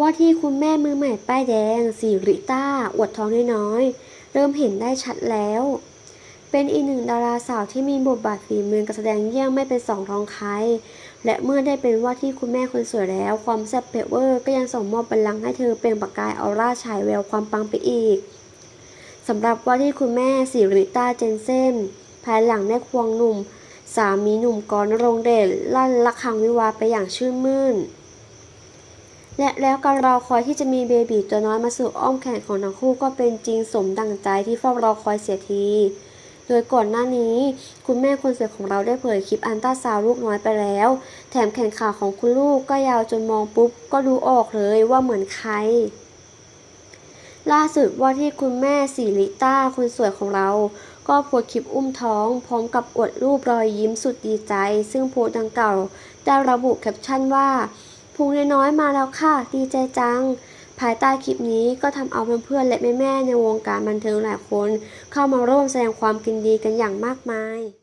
ว่าที่คุณแม่มือใหม่ป้ายแดงสีริต้าอวดท้องน้อยๆ เริ่มเห็นได้ชัดแล้ว เป็นอีกหนึ่งดาราสาวที่มีบทบาทฝีมือการแสดงเยี่ยมไม่เป็นสองรองใคร และเมื่อได้เป็นว่าที่คุณแม่คนสวยแล้ว ความแซ่บเปเวอร์ก็ยังส่งมอบบัลลังก์ให้เธอเปล่งประกายออร่าฉายแววความปังไปอีกสำหรับว่าที่คุณแม่สิริต้าเจนเซนภายหลังได้ควงหนุ่ม สามีหนุ่มกรณ์รงเดชลั่นละคังวิวาไปอย่างชื่นมื่น และแล้วการรอคอยที่จะมีเบบีตัวน้อยมาสู่อ้อมแขนของทั้งคู่ก็เป็นจริงสมดังใจที่เฝ้ารอคอยเสียที โดยก่อนหน้านี้ คุณแม่คนสวยของเราได้เผยคลิปอันต้าซาวลูกน้อยไปแล้ว แถมแขนขาของคุณลูกก็ยาวจนมองปุ๊บ ก็ดูออกเลยว่าเหมือนใคร ล่าสุดว่าที่คุณแม่สิริต้าคนสวยของเรา ก็โพสคลิปอุ้มท้อง พร้อมกับอวดรูปรอยยิ้มสุดดีใจ ซึ่งโพสดังกล่าวได้ระบุแคปชั่นว่า พุงน้อยๆมาแล้วค่ะ ดีใจจัง ภายใต้คลิปนี้ก็ทำเอาเพื่อนๆและแม่ๆในวงการบันเทิงหลายคน เข้ามาร่วมแสดงความกินดีกันอย่างมากมาย